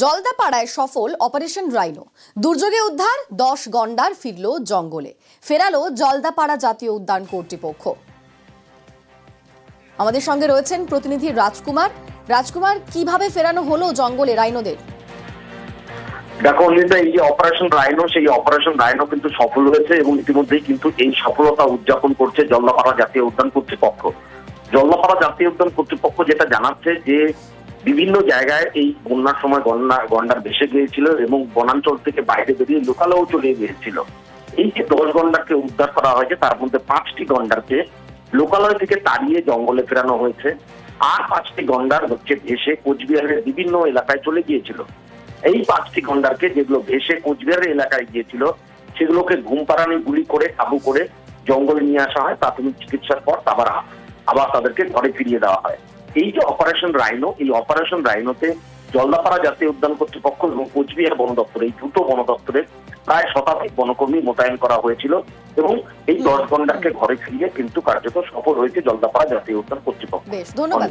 জলদাপাড়ায় সফল operation rhino দুর্যোগে উদ্ধার, দশ গন্ডার ফিরল জঙ্গলে। ফেরালো জলদাপাড়া জাতীয় উদ্যান কর্তৃপক্ষ। আমাদের সঙ্গে রয়েছেন প্রতিনিধি রাজকুমার। রাজকুমার, কীভাবে ফেরানো হলো জঙ্গলে রাইনোদের? দেখো অনিতা এই যে অপারেশন রাইনো, সেই অপারেশন রাইনো কিন্তু সফল হয়েছে এবং ইতিমধ্যেই কিন্তু এই সফলতা উদযাপন করছে জল্লাপাড়া জাতীয় উদ্যান কর্তৃপক্ষ। জল্লাপাড়া জাতীয় উদ্যান কর্তৃপক্ষ যেটা জানাচ্ছে যে বিভিন্ন জায়গায় এই বন্যার সময় গন্ডা গন্ডার ভেসে গিয়েছিল এবং বনাঞ্চল থেকে বাইরে বেরিয়ে লোকালেও চলে গিয়েছিল। এই যে দশ গন্ডারকে উদ্ধার করা হয়েছে, তার মধ্যে পাঁচটি গন্ডারকে লোকালয় থেকে তাড়িয়ে জঙ্গলে ফেরানো হয়েছে। আর পাঁচটি গন্ডার হচ্ছে ভেসে কোচবিহারের বিভিন্ন এলাকায় চলে গিয়েছিল। এই পাঁচটি গন্ডারকে যেগুলো ভেসে কোচবিহারের এলাকায় গিয়েছিল, সেগুলোকে ঘুম পাড়ানি গুলি করে কাবু করে জঙ্গলে নিয়ে আসা হয়। প্রাথমিক চিকিৎসার পর আবার আবার তাদেরকে ঘরে ফিরিয়ে দেওয়া হয়। এই যে অপারেশন রাইনো এই অপারেশন রাইনোতে জলদাপাড়া জাতীয় উদ্যান কর্তৃপক্ষ এবং কোচবিহার বন দপ্তর এই দুটো বন দপ্তরের প্রায় শতাধিক বনকর্মী মোতায়েন করা হয়েছিল এবং এই দশ ঘন্টাকে ঘরে ফিরিয়ে কিন্তু কার্যত সফল হয়েছে জলদাপাড়া জাতীয় উদ্যান কর্তৃপক্ষ। বেশ ধন্যবাদ